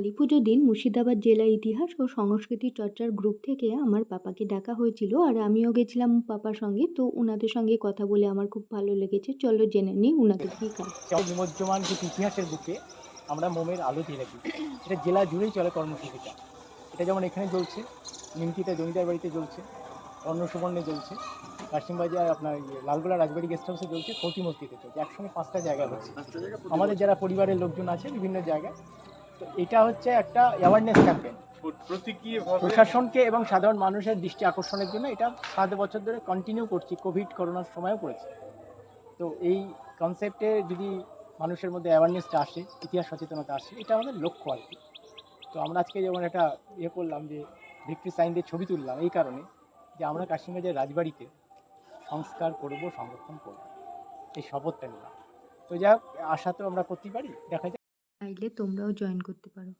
কালী পুজোর দিন মুর্শিদাবাদ জেলা ইতিহাস ও সংস্কৃতি চর্চার গ্রুপ থেকে আমার পাপাকে ডাকা হয়েছিল আর আমিও গেছিলাম পাপার সঙ্গে। তো ওনাদের সঙ্গে কথা বলে আমার খুব ভালো লেগেছে। চলো জেনে নিই ওনাদের কী কাজ। যেমন বিমজ্জমান যে ইতিহাসের বুকে আমরা মোমের আলো দিয়ে রাখি। এটা জেলা জুড়েই চলে কর্মসূচিটা। এটা যেমন এখানে চলছে নিমতিতে জমিদার বাড়িতে চলছে, অন্নসুবর্ণে চলছে কাশিমবাজার আপনার ইয়ে লালগোলা রাজবাড়ি গেস্ট হাউসে চলছে ফতি মসজিদে চলছে। একসঙ্গে পাঁচটা জায়গা হচ্ছে আমাদের যারা পরিবারের লোকজন আছে, বিভিন্ন জায়গায় তো এটা হচ্ছে একটা অ্যাওয়ারনেস ক্যাম্পেইন প্রশাসনকে এবং সাধারণ মানুষের দৃষ্টি আকর্ষণের জন্য এটা সাত বছর ধরে কন্টিনিউ করছি কোভিড করোনার সময়ও করেছি। তো এই কনসেপ্টে যদি মানুষের মধ্যে অ্যাওয়ারনেসটা আসে ইতিহাস সচেতনতা আসে এটা আমাদের লক্ষ্য আর কি। তো আমরা আজকে যেমন একটা ইয়ে করলাম যে ভিক্টরি সাইন দিয়ে ছবি তুললাম এই কারণে যে আমরা কাশ্মীরের রাজবাড়িতে সংস্কার করব সংরক্ষণ করব। এই শপথটা নিলাম। তো যাই আশা তো আমরা করতেই পারি দেখা যাক। চাইলে তোমরাও জয়েন করতে পারো।